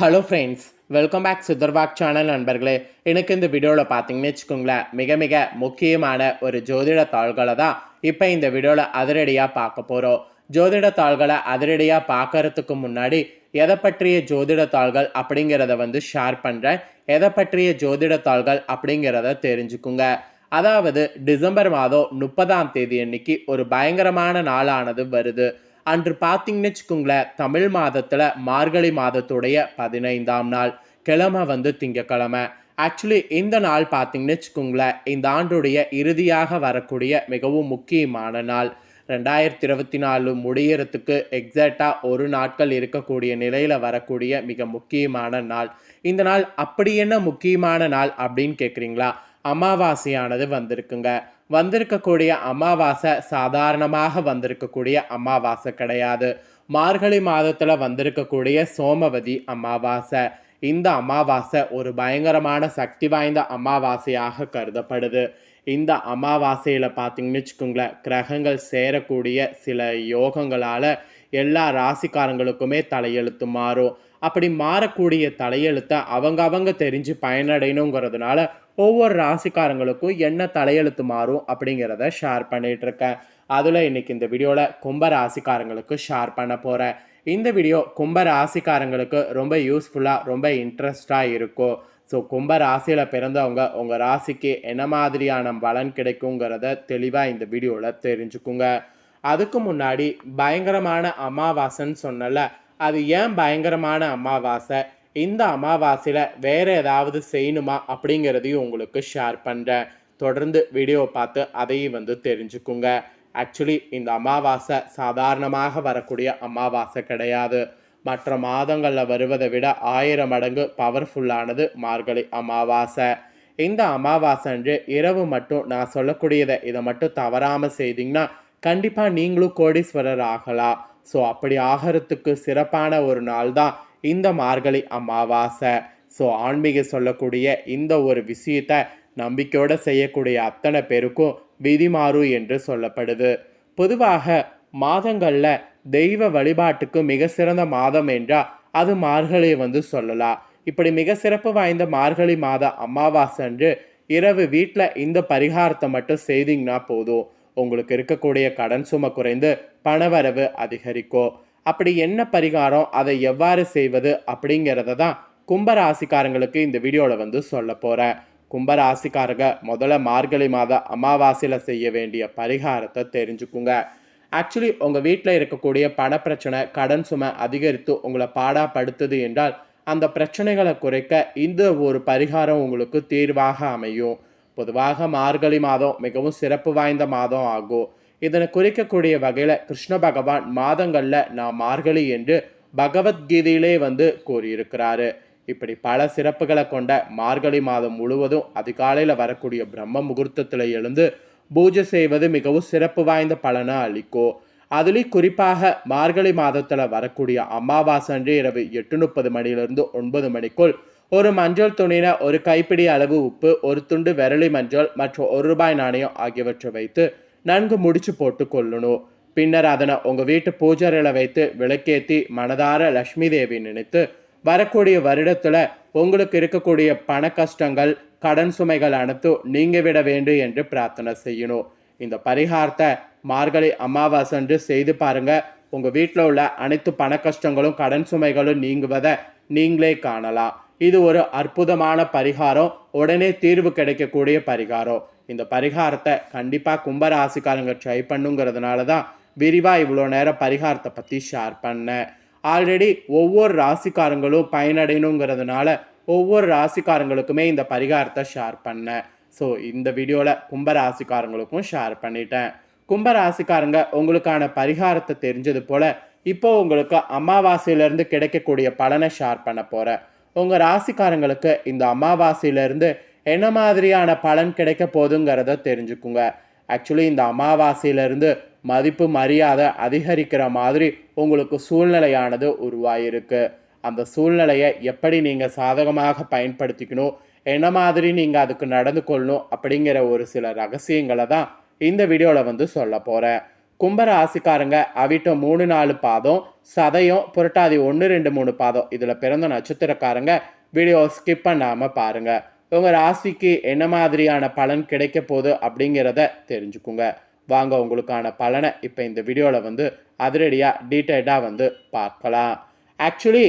Hello friends welcome back சுதர்வாக் channel நண்பர்களே. எனக்கு இந்த வீடியோவில் பார்த்தீங்கன்னு வச்சுக்கோங்களேன் மிக மிக முக்கியமான ஒரு ஜோதிட தாள்களை தான் இப்போ இந்த வீடியோவில் அதிரடியாக பார்க்க போகிறோம் ஜோதிட தாள்களை அதிரடியாக பார்க்கறதுக்கு முன்னாடி எதை பற்றிய ஜோதிட தாள்கள் அப்படிங்கிறத வந்து ஷேர் பண்ணுறேன் எதை பற்றிய ஜோதிட தாள்கள் அப்படிங்கிறத தெரிஞ்சுக்குங்க. அதாவது டிசம்பர் மாதம் முப்பதாம் தேதி அன்னைக்கு ஒரு பயங்கரமான நாளானது வருது. அன்று பார்த்தீங்கன்னு வச்சுக்கோங்களேன் தமிழ் மாதத்தில் மார்கழி மாதத்துடைய பதினைந்தாம் நாள் கிழமை வந்து திங்கக்கிழமை. ஆக்சுவலி இந்த நாள் பார்த்தீங்கன்னு வச்சுக்கோங்களேன் இந்த ஆண்டுடைய இறுதியாக வரக்கூடிய மிகவும் முக்கியமான நாள். ரெண்டாயிரத்தி இருபத்தி நாலு முடியறதுக்கு எக்ஸாக்டாக ஒரு நாட்கள் இருக்கக்கூடிய நிலையில் வரக்கூடிய மிக முக்கியமான நாள். இந்த நாள் அப்படி என்ன முக்கியமான நாள் அப்படின்னு கேட்குறீங்களா அமாவாசையானது வந்திருக்குங்க. வந்திருக்கக்கூடிய அமாவாசை சாதாரணமாக வந்திருக்கக்கூடிய அமாவாசை கிடையாது. மார்கழி மாதத்தில் வந்திருக்கக்கூடிய சோமவதி அமாவாசை. இந்த அமாவாசை ஒரு பயங்கரமான சக்தி வாய்ந்த அமாவாசையாக கருதப்படுது. இந்த அமாவாசையில் பார்த்தீங்கன்னு வச்சுக்கோங்களேன் கிரகங்கள் சேரக்கூடிய சில யோகங்களால் எல்லா ராசிக்காரங்களுக்குமே தலையெழுத்து மாறும். அப்படி மாறக்கூடிய தலையெழுத்தை அவங்க அவங்க தெரிஞ்சு பயனடையணுங்கிறதுனால ஒவ்வொரு ராசிக்காரங்களுக்கும் என்ன தலையெழுத்து மாறும் அப்படிங்கிறத ஷேர் பண்ணிகிட்ருக்கேன் அதில் இன்னைக்கு இந்த வீடியோவில் கும்ப ராசிக்காரங்களுக்கு ஷேர் பண்ண போகிறேன் இந்த வீடியோ கும்ப ராசிக்காரங்களுக்கு ரொம்ப யூஸ்ஃபுல்லாக ரொம்ப இன்ட்ரெஸ்டாக இருக்கும். ஸோ கும்ப ராசியில் பிறந்தவங்க உங்கள் ராசிக்கு என்ன மாதிரியான பலன் கிடைக்குங்கிறத தெளிவாக இந்த வீடியோவில் தெரிஞ்சுக்குங்க. அதுக்கு முன்னாடி பயங்கரமான அமாவாசைன்னு சொன்னல அது ஏன் பயங்கரமான அமாவாசை? இந்த அமாவாசையில் வேறு ஏதாவது செய்யணுமா அப்படிங்கிறதையும் உங்களுக்கு ஷேர் பண்ணுறேன் தொடர்ந்து வீடியோ பார்த்து அதையும் வந்து தெரிஞ்சுக்குங்க. ஆக்சுவலி இந்த அமாவாசை சாதாரணமாக வரக்கூடிய அமாவாசை கிடையாது. மற்ற மாதங்களில் வருவதை விட ஆயிரம் மடங்கு பவர்ஃபுல்லானது மார்கழி அமாவாசை. இந்த அமாவாசை அன்று இரவு மட்டும் நான் சொல்லக்கூடியதை இதை மட்டும் தவறாமல் செய்தீங்கன்னா கண்டிப்பாக நீங்களும் கோடீஸ்வரர் ஆகலாம். ஸோ அப்படி ஆகிறதுக்கு சிறப்பான ஒரு நாள் தான் இந்த மார்கழி அமாவாசை. ஸோ ஆன்மீக சொல்லக்கூடிய இந்த ஒரு விஷயத்தை நம்பிக்கையோடு செய்யக்கூடிய அத்தனை பேருக்கும் விதிமாறு என்று சொல்லப்படுது. பொதுவாக மாதங்களில் தெய்வ வழிபாட்டுக்கு மிக சிறந்த மாதம் என்றால் அது மார்கழி வந்து சொல்லலாம். இப்படி மிக சிறப்பு வாய்ந்த மார்கழி மாத அமாவாசை அன்று இரவு வீட்டில் இந்த பரிகாரத்தை மட்டும் செய்தீங்கன்னா போதும். உங்களுக்கு இருக்கக்கூடிய கடன் சுமை குறைந்து பணவரவு அதிகரிக்கும். அப்படி என்ன பரிகாரம் அதை எவ்வாறு செய்வது அப்படிங்கிறத தான் கும்பராசிக்காரங்களுக்கு இந்த வீடியோவில் வந்து சொல்ல போகிறேன் கும்பராசிக்காரங்க முதல்ல மார்கழி மாத அமாவாசையில் செய்ய வேண்டிய பரிகாரத்தை தெரிஞ்சுக்குங்க. ஆக்சுவலி உங்கள் வீட்டில் இருக்கக்கூடிய பணப்பிரச்சனை கடன் சுமை அதிகரித்து உங்களை பாடாப்படுத்துது என்றால் அந்த பிரச்சனைகளை குறைக்க இந்த ஒரு பரிகாரம் உங்களுக்கு தீர்வாக அமையும். பொதுவாக மார்கழி மாதம் மிகவும் சிறப்பு வாய்ந்த மாதம் ஆகும். இதனை குறிக்கக்கூடிய வகையில் கிருஷ்ண பகவான் மாதங்களில் நான் மார்கழி என்று பகவத்கீதையிலே வந்து கூறியிருக்கிறாரு. இப்படி பல சிறப்புகளை கொண்ட மார்கழி மாதம் முழுவதும் அதிகாலையில் வரக்கூடிய பிரம்ம முகூர்த்தத்தில் எழுந்து பூஜை செய்வது மிகவும் சிறப்பு வாய்ந்த பலனை அளிக்கும் அதுலேயும் குறிப்பாக மார்கழி மாதத்தில் வரக்கூடிய அமாவாசை அன்று இரவு எட்டு முப்பது மணியிலிருந்து ஒன்பது மணிக்குள் ஒரு மஞ்சள் துணியில ஒரு கைப்பிடி அளவு உப்பு ஒரு துண்டு விரலி மஞ்சள் மற்றும் ஒரு ரூபாய் நாணயம் ஆகியவற்றை வைத்து நன்கு முடிச்சு போட்டு கொள்ளணும் பின்னர் அதனை உங்கள் வீட்டு பூஜையில் வைத்து விளக்கேற்றி மனதார லக்ஷ்மி தேவி நினைத்து வரக்கூடிய வருடத்தில் உங்களுக்கு இருக்கக்கூடிய பண கஷ்டங்கள் கடன் சுமைகள் அனைத்தும் நீங்க விட வேண்டும் என்று பிரார்த்தனை செய்யணும். இந்த பரிகாரத்தை மார்கழி அமாவாசை என்று செய்து பாருங்க. உங்கள் வீட்டில் உள்ள அனைத்து பண கஷ்டங்களும் கடன் சுமைகளும் நீங்குவதை நீங்களே காணலாம். இது ஒரு அற்புதமான பரிகாரம். உடனே தீர்வு கிடைக்கக்கூடிய பரிகாரம். இந்த பரிகாரத்தை கண்டிப்பாக கும்பராசிக்காரங்க ட்ரை பண்ணுங்கிறதுனால தான் விரிவாக இவ்வளோ நேரம் பரிகாரத்தை பற்றி ஷேர் பண்ணேன். ஆல்ரெடி ஒவ்வொரு ராசிக்காரங்களும் பயனடையணுங்கிறதுனால ஒவ்வொரு ராசிக்காரங்களுக்குமே இந்த பரிகாரத்தை ஷேர் பண்ணேன். ஸோ இந்த வீடியோவில் கும்ப ராசிக்காரங்களுக்கும் ஷேர் பண்ணிட்டேன். கும்பராசிக்காரங்க உங்களுக்கான பரிகாரத்தை தெரிஞ்சது போல் இப்போ உங்களுக்கு அமாவாசையிலேருந்து கிடைக்கக்கூடிய பலனை ஷேர் பண்ண போகிறேன் உங்கள் ராசிக்காரங்களுக்கு இந்த அமாவாசையிலேருந்து என்ன மாதிரியான பலன் கிடைக்க போதுங்கிறத தெரிஞ்சுக்குங்க. ஆக்சுவலி இந்த அமாவாசையிலேருந்து மதிப்பு மரியாதை அதிகரிக்கிற மாதிரி உங்களுக்கு சூழ்நிலையானது உருவாயிருக்கு. அந்த சூழ்நிலையை எப்படி நீங்கள் சாதகமாக பயன்படுத்திக்கணும் என்ன மாதிரி நீங்கள் அதுக்கு நடந்து கொள்ளணும் அப்படிங்கிற ஒரு சில ரகசியங்களை தான் இந்த வீடியோவில் வந்து சொல்ல போகிறேன் கும்ப ராசிக்காரங்க மூணு நாலு பாதம் சதையும் புரட்டாதி ஒன்று ரெண்டு மூணு பாதம் இதில் பிறந்த நட்சத்திரக்காரங்க வீடியோ ஸ்கிப் பண்ணாமல் பாருங்கள் உங்கள் ராசிக்கு என்ன மாதிரியான பலன் கிடைக்க போகுது அப்படிங்கிறத தெரிஞ்சுக்குங்க. வாங்க உங்களுக்கான பலனை இப்போ இந்த வீடியோவில் வந்து அதிரடியாக டீட்டெயில்டாக வந்து பார்க்கலாம். ஆக்சுவலி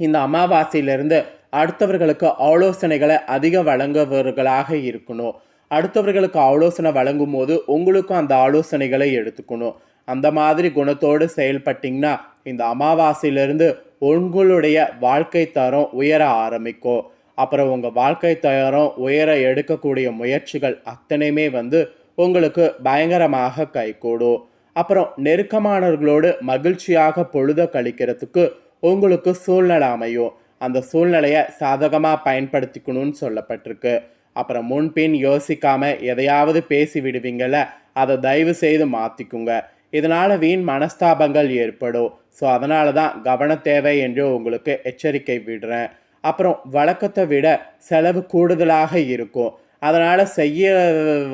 இந்த அமாவாசையிலிருந்து அடுத்தவர்களுக்கு ஆலோசனைகளை அதிக வழங்குபவர்களாக இருக்கணும். அடுத்தவர்களுக்கு ஆலோசனை வழங்கும் போது உங்களுக்கும் அந்த ஆலோசனைகளை எடுத்துக்கணும். அந்த மாதிரி குணத்தோடு செயல்பட்டிங்கன்னா இந்த அமாவாசையிலிருந்து உங்களுடைய வாழ்க்கை தரம் உயர ஆரம்பிக்கும். அப்புறம் உங்கள் வாழ்க்கை தயாரம் உயர எடுக்கக்கூடிய முயற்சிகள் அத்தனையுமே வந்து உங்களுக்கு பயங்கரமாக கைகூடும் அப்புறம் நெருக்கமானவர்களோடு மகிழ்ச்சியாக பொழுத கழிக்கிறதுக்கு உங்களுக்கு சூழ்நிலை அமையும். அந்த சூழ்நிலையை சாதகமாக பயன்படுத்திக்கணும்னு சொல்லப்பட்டிருக்கு. அப்புறம் முன்பின் யோசிக்காமல் எதையாவது பேசி விடுவீங்கள அதை தயவு செய்து மாற்றிக்குங்க இதனால் வீண் மனஸ்தாபங்கள் ஏற்படும். ஸோ அதனால தான் கவன தேவை என்று உங்களுக்கு எச்சரிக்கை விடுறேன். அப்புறம் வழக்கத்தை விட செலவு கூடுதலாக இருக்கும். அதனால் செய்ய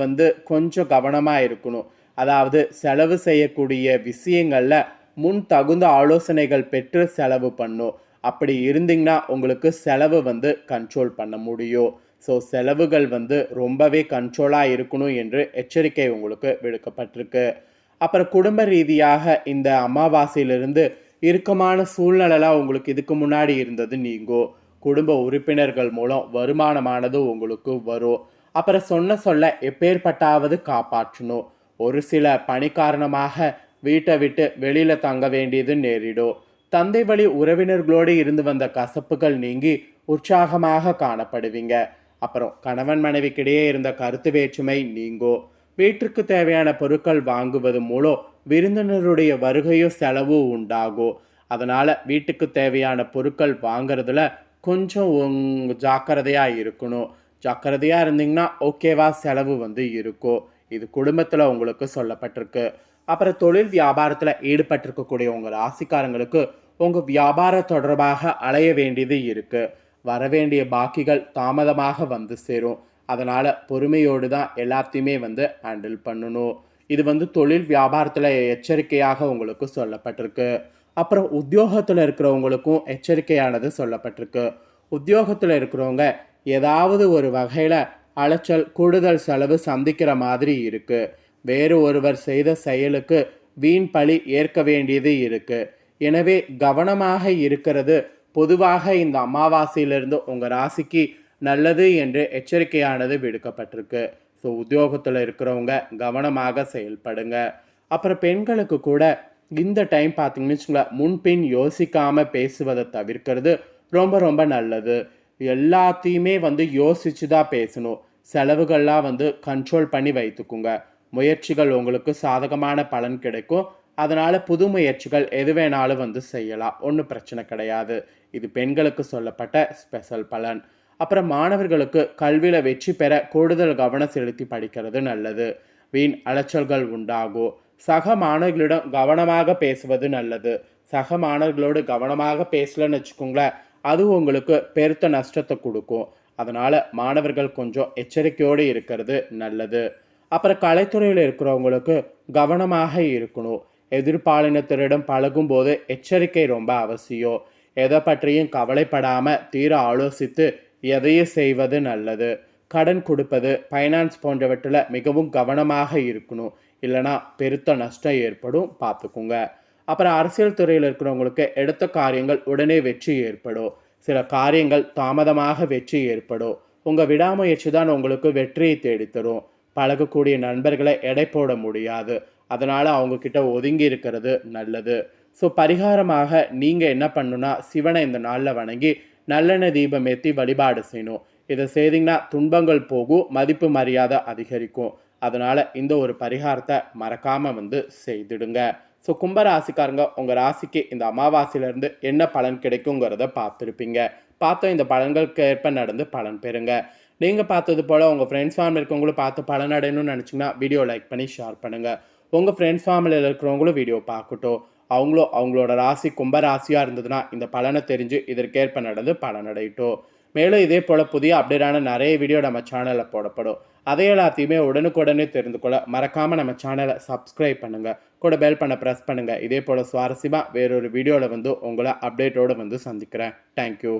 வந்து கொஞ்சம் கவனமாக இருக்கணும். அதாவது செலவு செய்யக்கூடிய விஷயங்களில் முன் தகுந்த ஆலோசனைகள் பெற்று செலவு பண்ணும். அப்படி இருந்தீங்கன்னா உங்களுக்கு செலவு வந்து கண்ட்ரோல் பண்ண முடியும். ஸோ செலவுகள் வந்து ரொம்பவே கண்ட்ரோலாக இருக்கணும் என்று எச்சரிக்கை உங்களுக்கு விடுக்கப்பட்டிருக்கு. அப்புறம் குடும்ப ரீதியாக இந்த அமாவாசையிலிருந்து இறுக்கமான சூழ்நிலைலாம் உங்களுக்கு இதுக்கு முன்னாடி இருந்தது நீங்கும் குடும்ப உறுப்பினர்கள் மூலம் வருமானமானது உங்களுக்கு வரும். அப்புறம் சொன்ன சொல்ல எப்பேற்பட்டாவது காப்பாற்றணும். ஒரு சில பணி காரணமாக வீட்டை விட்டு வெளியில தங்க வேண்டியது நேரிடும். தந்தை வழி உறவினர்களோடு இருந்து வந்த கசப்புகள் நீங்கி உற்சாகமாக காணப்படுவீங்க. அப்புறம் கணவன் மனைவிக்கிடையே இருந்த கருத்து வேற்றுமை நீங்கோ. வீட்டிற்கு தேவையான பொருட்கள் வாங்குவது மூலம் விருந்தினருடைய வருகையோ செலவும் உண்டாகும் அதனால வீட்டுக்கு தேவையான பொருட்கள் வாங்குறதுல கொஞ்சம் உங்க ஜாக்கிரதையாக இருக்கணும். ஜாக்கிரதையாக இருந்தீங்கன்னா ஓகேவா செலவு வந்து இருக்கும் இது குடும்பத்தில் உங்களுக்கு சொல்லப்பட்டிருக்கு. அப்புறம் தொழில் வியாபாரத்தில் ஈடுபட்டிருக்கக்கூடிய உங்கள் ராசிக்காரங்களுக்கு உங்கள் வியாபாரம் தொடர்பாக அலைய வேண்டியது இருக்குது வரவேண்டிய பாக்கிகள் தாமதமாக வந்து சேரும். அதனால் பொறுமையோடு தான் எல்லாத்தையுமே வந்து ஹேண்டில் பண்ணணும். இது வந்து தொழில் வியாபாரத்தில் எச்சரிக்கையாக உங்களுக்கு சொல்லப்பட்டிருக்கு. அப்புறம் உத்தியோகத்தில் இருக்கிறவங்களுக்கும் எச்சரிக்கையானது சொல்லப்பட்டிருக்கு. உத்தியோகத்தில் இருக்கிறவங்க ஏதாவது ஒரு வகையில் அலைச்சல் கூடுதல் செலவு சந்திக்கிற மாதிரி இருக்கு. வேறு ஒருவர் செய்த செயலுக்கு வீண் பழி ஏற்க வேண்டியது இருக்கு. எனவே கவனமாக இருக்கிறது பொதுவாக இந்த அமாவாசையிலிருந்து உங்கள் ராசிக்கு நல்லது என்று எச்சரிக்கையானது விடுக்கப்பட்டிருக்கு. ஸோ உத்தியோகத்தில் இருக்கிறவங்க கவனமாக செயல்படுங்க. அப்புறம் பெண்களுக்கு கூட இந்த டைம் பார்த்தீங்கன்னு வச்சுங்களேன் முன்பின் யோசிக்காமல் பேசுவதை தவிர்க்கிறது ரொம்ப ரொம்ப நல்லது. எல்லாத்தையுமே வந்து யோசித்து தான் பேசணும். செலவுகள்லாம் வந்து கண்ட்ரோல் பண்ணி வைத்துக்குங்க. முயற்சிகள் உங்களுக்கு சாதகமான பலன் கிடைக்கும். அதனால் புது முயற்சிகள் எது வேணாலும் வந்து செய்யலாம். ஒன்றும் பிரச்சனை கிடையாது. இது பெண்களுக்கு சொல்லப்பட்ட ஸ்பெஷல் பலன். அப்புறம் மாணவர்களுக்கு கல்வியில் வெற்றி பெற கூடுதல் கவனம் செலுத்தி படிக்கிறது நல்லது. வீண் அலைச்சல்கள் உண்டாகும். சக மாணவர்களிடம் கவனமாக பேசுவது நல்லது. சக மாணவர்களோடு கவனமாக பேசலன்னு வச்சுக்கோங்களேன் அது உங்களுக்கு பெருத்த நஷ்டத்தை கொடுக்கும். அதனால் மாணவர்கள் கொஞ்சம் எச்சரிக்கையோடு இருக்கிறது நல்லது. அப்புறம் கலைத்துறையில் இருக்கிறவங்களுக்கு கவனமாக இருக்கணும். எதிர்பாலினத்தரிடம் பழகும்போது எச்சரிக்கை ரொம்ப அவசியம். எதை பற்றியும் கவலைப்படாமல் தீர ஆலோசித்து எதையும் செய்வது நல்லது. கடன் கொடுப்பது ஃபைனான்ஸ் போன்றவற்றில் மிகவும் கவனமாக இருக்கணும். இல்லைனா பெருத்த நஷ்டம் ஏற்படும் பார்த்துக்குங்க. அப்புறம் அரசியல் துறையில் இருக்கிறவங்களுக்கு எடுத்த காரியங்கள் உடனே வெற்றி ஏற்படும். சில காரியங்கள் தாமதமாக வெற்றி ஏற்படும். உங்கள் விடாமுயற்சி தான் உங்களுக்கு வெற்றியை தேடித்தரும். பழகக்கூடிய நண்பர்களை எடை போட முடியாது. அதனால் அவங்கக்கிட்ட ஒதுங்கி இருக்கிறது நல்லது. ஸோ பரிகாரமாக நீங்கள் என்ன பண்ணுன்னா சிவனை இந்த நாளில் வணங்கி நல்லெண்ணெய் தீபம் ஏற்றி வழிபாடு செய்யணும். இதை செய்தீங்கன்னா துன்பங்கள் போகும் மதிப்பு மரியாதை அதிகரிக்கும். அதனால் இந்த ஒரு பரிகாரத்தை மறக்காமல் வந்து செய்திடுங்க. ஸோ கும்பராசிக்காரங்க உங்கள் ராசிக்கு இந்த அமாவாசையிலேருந்து என்ன பலன் கிடைக்குங்கிறத பார்த்துருப்பீங்க. பார்த்தோம் இந்த பலன்களுக்கு ஏற்ப நடந்து பலன் பெறுங்க. நீங்கள் பார்த்தது போல் உங்கள் ஃப்ரெண்ட்ஸ் ஃபேமிலி இருக்கவங்களும் பார்த்து பலன் அடையணும்னு நினச்சிங்கன்னா வீடியோ லைக் பண்ணி ஷேர் பண்ணுங்கள் உங்கள் ஃப்ரெண்ட்ஸ் ஃபேமிலியில் இருக்கிறவங்களும் வீடியோ பார்க்கட்டும். அவங்களும் அவங்களோட ராசி கும்ப ராசியாக இருந்ததுன்னா இந்த பலனை தெரிஞ்சு இதற்கேற்ப நடந்து பலனடையட்டும். மேலும் இதே போல் புதிய அப்டேட்டான நிறைய வீடியோ நம்ம சேனலில் போடப்படும். அதை எல்லாத்தையுமே உடனுக்குடனே தெரிந்து கொள்ள மறக்காமல் நம்ம சேனலை சப்ஸ்கிரைப் பண்ணுங்கள் கூட பெல் பண்ண ப்ரெஸ் பண்ணுங்கள் இதே போல் சுவாரஸ்யமாக வேறொரு வீடியோவில் வந்து உங்களை அப்டேட்டோடு வந்து சந்திக்கிறேன். தேங்க்யூ